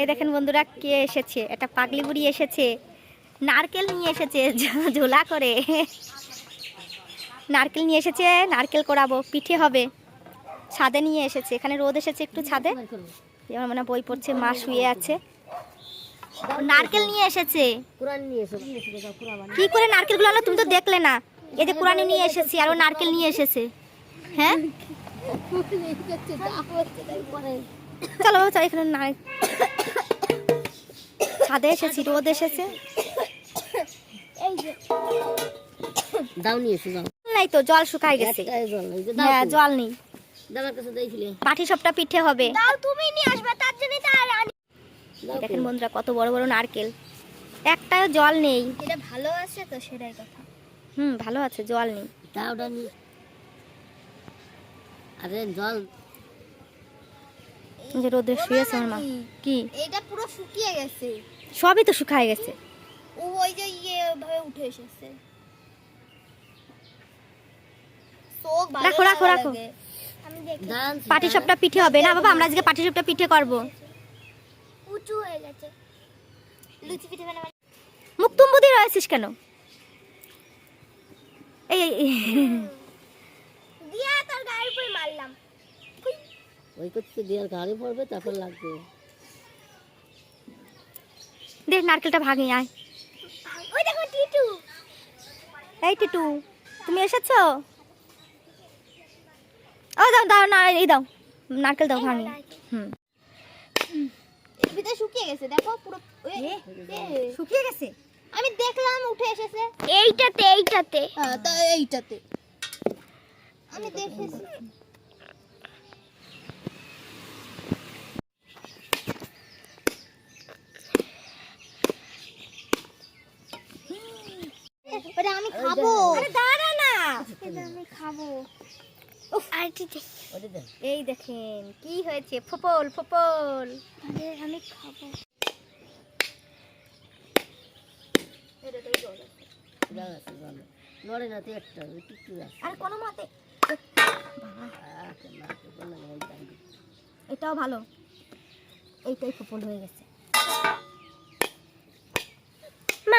এই দেখেন বন্ধুরা কে এসেছে? একটা পাগলি বুড়ি এসেছে। নারকেল নিয়ে এসেছে ঝোলা করে। নারকেল নিয়ে এসেছে নারকেল করাবো পিঠে হবে। ছাদে নিয়ে এসেছে। এখানে রোদ এসেছে একটু ছাদে। যেমন মানে বই পড়ছে মা শুয়ে আছে। নারকেল নিয়ে এসেছে। কি করে নারকেলগুলো আনলো তুমি তো দেখলে না। এই যে কোরআনে নিয়ে এসেছি আর ও নারকেল নিয়ে এসেছে। হ্যাঁ? চলো চলো এখানে ছাদে এসেছি রোদ এসেছে। দাও নিয়ে এসো দাও নাই তো জল শুকাই গেছে। হ্যাঁ জল নেই। পাটি সবটা পিঠে হবে। তুমি নিয়ে আসবে তার জন্য। দেখেন বন্ধুরা কত বড় বড় নারকেল। একটাও জল নেই। এটা ভালো আছে তো সেটাই কথা। হুম ভালো আছে জল নেই। দাও আরে জল যে রোদে শুয়েছে আমার মা। কি? এটা পুরো শুকিয়ে গেছে। সবই তো শুকায় গেছে। ও ওই যে ইয়ে ভাবে উঠে এসেছে। রাখো, রাখো, রাখো। পাটি সবটা পিঠে হবে। না বাবা আমরা আজকে পাটি সবটা পিঠে করব। উঁচু হয়ে গেছে। লুচি পিঠে বানাবো। মুখ রয়েছিস কেন? এই এই, এই, দিয়া তোর গায়ের উপরে মারলাম। ওই করতে দেওয়ার গাড়ি পড়বে তারপর লাগবে। দেখ নারকেলটা ভাঙি আয়। ওই দেখো টিটু। এই টিটু তুমি এসেছ? ও দাও দাও না এই দাও। নারকেল দাও ভাঙি। হুম। এর ভিতরে শুকিয়ে গেছে দেখো পুরো শুকিয়ে গেছে? আমি দেখলাম উঠে এসেছে। এইটাতে এইটাতে। হ্যাঁ তা এইটাতে। আমি দেখেছি। ওটা আমি খাব। আরে দাঁড়া না। এটা আমি খাব। এই দেখেন কি হয়েছে? ফপল ফপল। আমি খাব। নড়ে না তো একটা ওই আর কোনো মতে। এটাও ভালো। এইটাই ফপল হয়ে গেছে।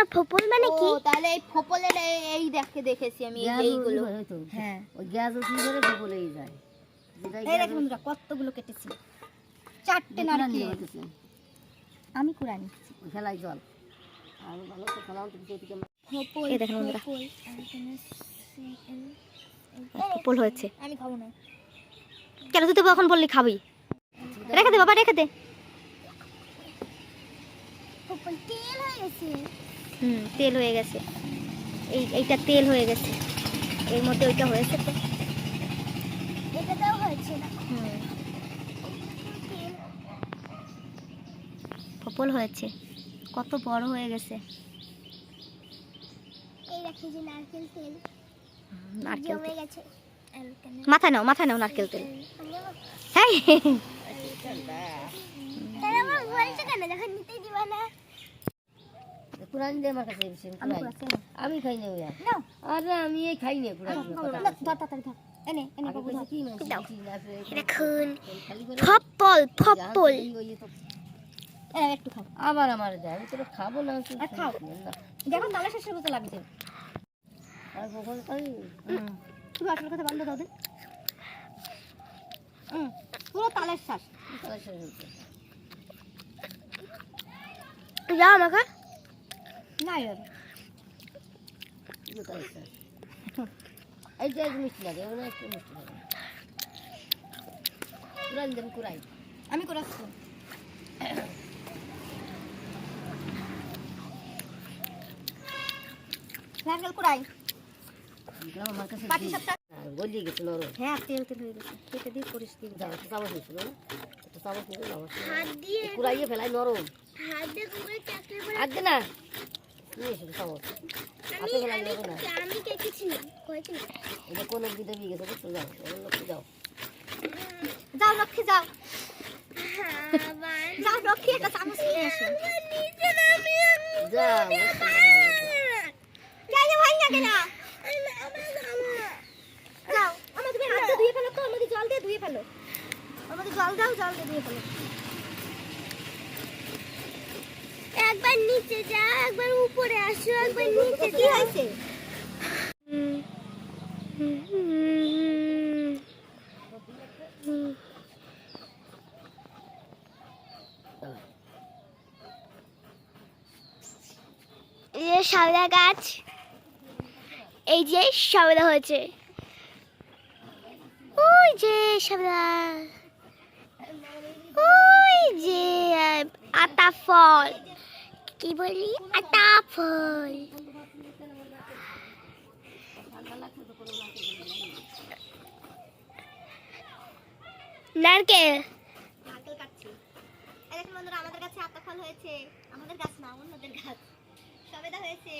মা ফপল মানে কি? তাহলে এই ফপলের এই- এই দেখে দেখেছি আমি এইগুলো। হ্যাঁ ওই গ্যাস ওষুধ ধরে বলেই যায়। এই দেখেন বন্ধুরা কতগুলো কেটেছি। চারটে নারকেল। হইতেছে। আমি কুড়া নিচ্ছি। খেলায় জল। আর ভালো তো খেলাম তো এদিকে ফপল এই দেখেন বন্ধুরা। ফপল ফপল হয়েছে। আমি খাব না। কেন তুই তো এখন বললি খাবি? রেখে দে বাবা রেখে দে। ফপল তেল হয়ে গেছে। হুম তেল হয়ে গেছে। এই এইটা তেল হয়ে গেছে। এর মধ্যে ওইটা হয়েছে তো। এটাতেও হয়েছে না। হুম। ফপল হয়েছে। কত বড় হয়ে গেছে। মাথায় নাও মাথায় নাও নারকেল তেল। হ্যাঁ তাহলে আমার দিয়ে কাছে এসেছেন আমি খাই না। ওই আর। আমি এই খাই না কুরান দিয়ে কথা ধর, ধর, তাড়াতাড়ি ধর। এনে এনে বাবু কি না দাও। কি না আছে, দেখুন ফপল ফপল এই ওই তো- এনে একটু খাও। আবার আমার দেয় আমি খাব না খাও। দেখো তালা শেষের মতো লাগছে। আর কখন খাই তুমি আসল কথা বন্ধ দাও দিন পুরো তালের শ্বাস। তাহলে শেষ হয়েছে। যা আমাকে আমি করাচ্ছি নারকেল কুড়াই পাটি দিই। সাপটা আর গলিয়ে গেছে নরম হ্যাঁ তেল তেল হয়ে গেছে কেটে দিয়ে করিস দিবি দাও একটা চামচ নিছিল না একটা চামচ নিয়ে হাত দিয়ে কুড়াইয়ে ফেলাই নরম হাত দিয়ে করে চাকরি আগে না কোন বিধে বিয়ে গেছে বুঝছ? যাও লোককে যাও। যাও লক্ষ্মী যাও। যাও লক্ষ্মী একটা চামচ নিয়ে এসো যাও ভাই না কেন? যাও আমাদের হাত দিয়ে ধুয়ে ফেলো তো আমাদের জল দিয়ে ধুয়ে ফেলো। আমাদের জল দাও জল দিয়ে ধুয়ে ফেলো। একবার নিচে যাও একবার উপরে আসো, একবার নিচে কি হয়েছে যে সাবলা গাছ, এই যে সাবলা হয়েছে। ওই যে সাবলা ওই যে আতা ফল। কি বলি? আতা ফল নারকেল। নারকেল কাটছি। এই দেখুন বন্ধুরা আমাদের কাছে আতা ফল হয়েছে। আমাদের গাছ না অন্যদের গাছ। সবেদা হয়েছে।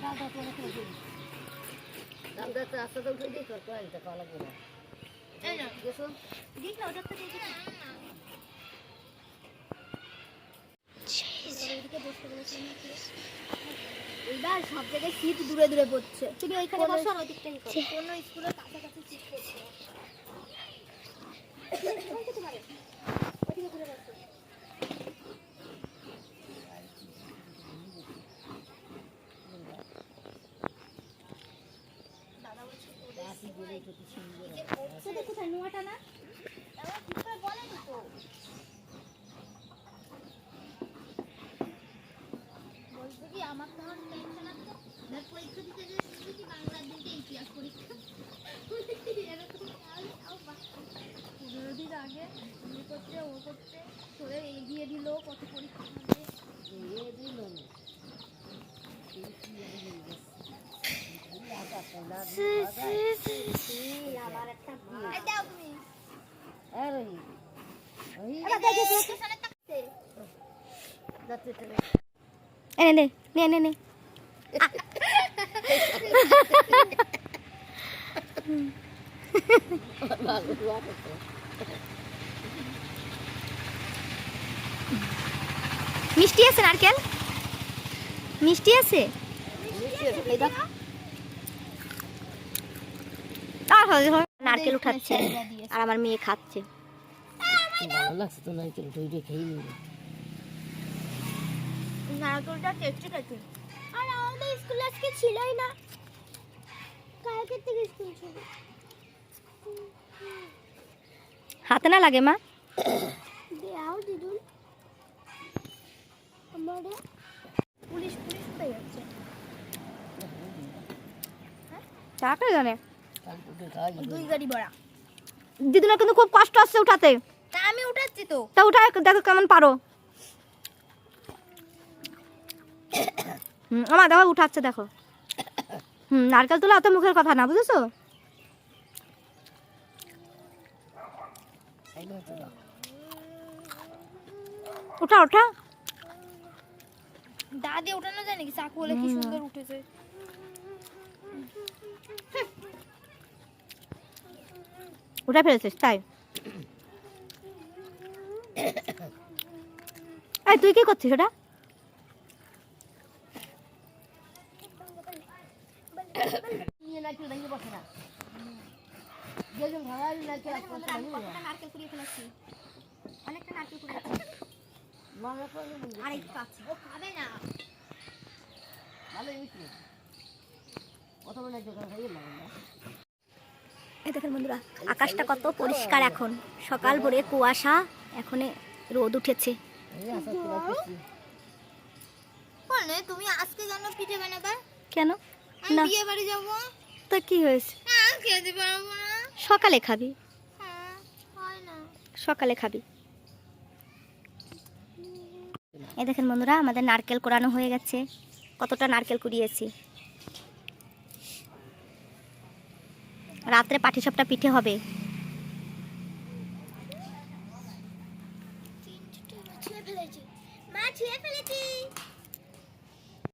দামটা একটা এইবার সব জায়গায় শীত দূরে দূরে পড়ছে। তুমি ওইখানে বসো আর ওদিকটা করো। কোন স্কুলের কাছাকাছি শীত পড়ছে। আমার তো আমার টেনশন আছে। ধর পরীক্ষা দিতে যে শুনছি বাংলার দিকে ইতিহাস পরীক্ষা। এরকম। পনেরো দিন আগে ইয়ে করছে ও করছে তোরে এগিয়ে দিল কত পরীক্ষা হবে। দিয়ে দিল আবার একটা দাও তুমি আর এবার যাচ্ছে এনে নে। নে নে নে। মিষ্টি আছে নারকেল? মিষ্টি আছে। নারকেল উঠাচ্ছে আর আমার মেয়ে খাচ্ছে। ভালো লাগছে তো নিবি। নারকেলটা টেস্টি খেতে আর আমাদের স্কুল আজকে ছিলই না। কালকে থেকে স্কুল ছিল। হাতে না লাগে মা? দাও দিদুন। আমারে পুলিশ পুলিশ হয়ে যাচ্ছে। টাকা জানে দুই গাড়ি বড়া দিদিনের কিন্তু খুব কষ্ট আসছে উঠাতে। তা আমি উঠাচ্ছি তো। তা উঠায় দেখো কেমন পারো। হুম, আমার দেখো উঠাচ্ছে দেখো। হুম নারকেল তুলে অত মুখের কথা না বুঝেছ? উঠা উঠা। দা দিয়ে উঠানো যায় নাকি? চাকু হলে কি সুন্দর উঠেছে। উঠে ফেলেছিস তাই? এই তুই কি করছিস ওটা? যেজন নারকেল কুড়িয়ে ফেলেছি। অনেকটা নারকেল কুড়িয়ে মনে করে নিবি। আর ও খাবে না। ভালোই মিষ্টি কত মনে এই দেখেন বন্ধুরা আকাশটা কত পরিষ্কার এখন। সকাল ভোরে কুয়াশা এখন রোদ উঠেছে। তুমি আজকে জানো পিঠে বানাবে কেন? না। বিয়ে বাড়ি যাব। তো কি হয়েছে? খেতে পারব না সকালে খাবি। হ্যাঁ হয় না। সকালে খাবি। এ দেখেন বন্ধুরা আমাদের নারকেল কোরানো হয়ে গেছে। কতটা নারকেল কুড়িয়েছি। রাত্রে পাটিসাপটা পিঠে হবে।